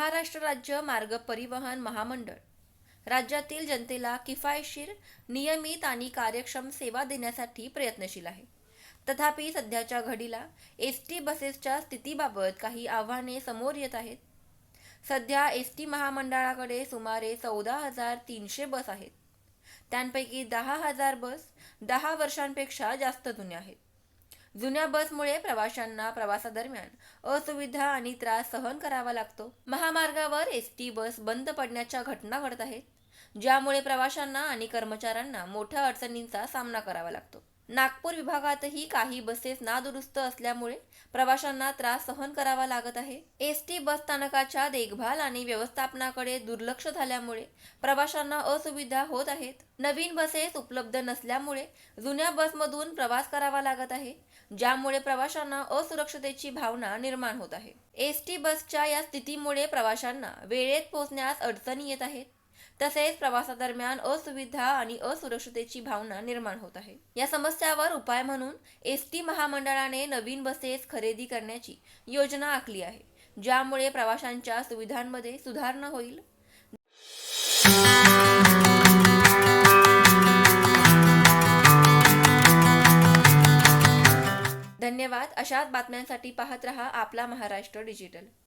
महाराष्ट्र राज्य मार्ग परिवहन महामंडळ. राज्यातील जनतेला किफायतशीर नियमित आणि कार्यक्षम सेवा देण्यासाठी प्रयत्नशील आहे. तथापि सध्याच्या घडीला एस टी बसेसच्या स्थितीबाबत काही आव्हाने समोर येत आहेत. सध्या एस टी महामंडळाकडे सुमारे चौदा हजार तीनशे बस आहेत. त्यांपैकी दहा हजार बस दहा वर्षांपेक्षा जास्त जुन्या आहेत. जुन्या बसमुळे प्रवाशांना प्रवासादरम्यान असुविधा आणि त्रास सहन करावा लागतो. महामार्गावर एस टी बस बंद पडण्याच्या घटना घडत आहेत ज्यामुळे प्रवाशांना आणि कर्मचाऱ्यांना मोठ्या अडचणींचा सामना करावा लागतो. नागपूर विभागातही काही बसेस नादुरुस्त असल्यामुळे प्रवाशांना त्रास सहन करावा लागत आहे. एस टी बस स्थानकाच्या देखभाल आणि व्यवस्थापनाकडे दुर्लक्ष झाल्यामुळे प्रवाशांना असुविधा होत आहेत. नवीन बसेस उपलब्ध नसल्यामुळे जुन्या बसमधून प्रवास करावा लागत आहे ज्यामुळे प्रवाशांना असुरक्षतेची भावना निर्माण होत आहे. एस टी बसच्या या स्थितीमुळे प्रवाशांना वेळेत पोहोचण्यास अडचणी येत आहेत. तसेच प्रवासादरम्यान असुविधा आणि असुरक्षतेची भावना निर्माण होत आहे. या समस्यावर उपाय म्हणून एस टी महामंडळाने नवीन बसेस खरेदी करण्याची योजना आखली आहे ज्यामुळे प्रवाशांच्या सुविधांमध्ये सुधारणा होईल. धन्यवाद. अशाच बातम्यांसाठी पाहत रहा आपला महाराष्ट्र डिजिटल.